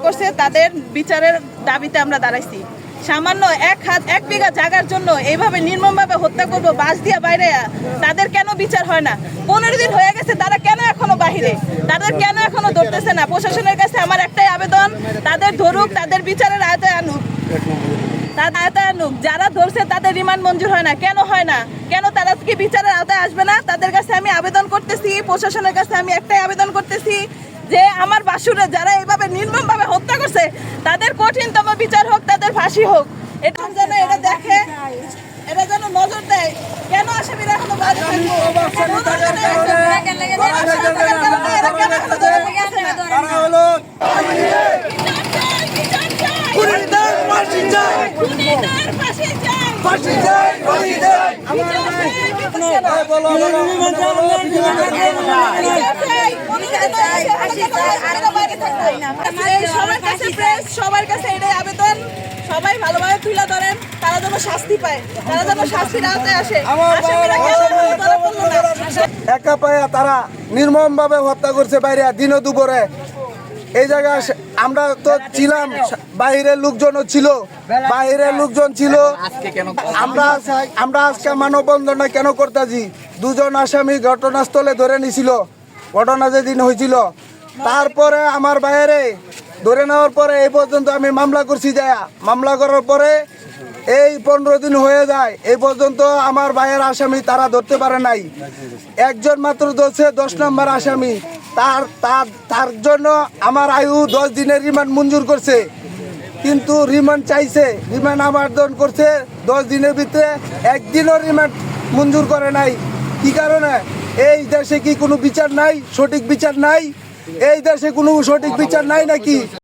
করছে, তাদের বিচারের দাবিতে আমরা দাঁড়াইছি। সামান্য এক হাত, এক বিঘা জাগার জন্য এইভাবে নির্মমভাবে হত্যা করব বাস দিয়া বাইরে, তাদের কেন বিচার হয় না? পনেরো দিন হয়ে গেছে, তারা কেন এখনও বাহিরে? তাদের কেন এখনও ধরতেছে না? প্রশাসনের কাছে আমার একটাই আবেদন, তাদের ধরুক, তাদের বিচারের আয়তায় আনুক। তাদের আয়তায় আনুক, যারা ধরছে তাদের রিমান্ড মঞ্জুর হয় না। কেন হয় না? কেন তারা কি বিচারের আওতায় আসবে না? তাদের কাছে আমি আবেদন করতেছি, প্রশাসনের কাছে আমি একটাই আবেদন করতেছি যে আমার বাসুরে যারা এইভাবে নির্মমভাবে হত্যা করছে তাদের কঠিনতম বিচার হোক তাদের ফাঁসি হোক। এটা যেন এটা দেখে এটা যেন নজর দেয়। কেন আসামিরা এখনও বাইরে সবার কাছে প্রেস সবার কাছে এটাই আবেদন। সবাই ভালোভাবে তুলে ধরেন তারা যেন শাস্তি পায়। তারা যেন শাস্তির আওতায় আসে? একা পায়া তারা নির্মম ভাবে হত্যা করছে বাইরে দিন দুপুরে। এই জায়গায় আমরা তো ছিলাম বাইরের লোকজনও ছিল বাইরের লোকজন ছিল। আমরা আমরা আজকে মানববন্ধনটা কেন করতেছি? দুজন আসামি ঘটনাস্থলে ধরে নিছিল। ঘটনা যেদিন হয়েছিল তারপরে আমার বাইরে ধরে নেওয়ার পরে এই পর্যন্ত আমি মামলা করছি যায় মামলা করার পরে এই পনেরো দিন হয়ে যায়। এই পর্যন্ত আমার ভাইয়ের আসামি তারা ধরতে পারে নাই। একজন মাত্র ধরছে, দশ নম্বর আসামি। তার তার তার জন্য আমার আয়ু দশ দিনের রিমান্ড মঞ্জুর করছে। কিন্তু রিমান্ড চাইছে, রিমান্ড আবেদন করছে, দশ দিনের ভিতরে একদিনও রিমান্ড মঞ্জুর করে নাই। কি কারণে? এই দেশে কি কোনো বিচার নাই? সঠিক বিচার নাই? এই দেশে কোনো সঠিক বিচার নাই নাকি?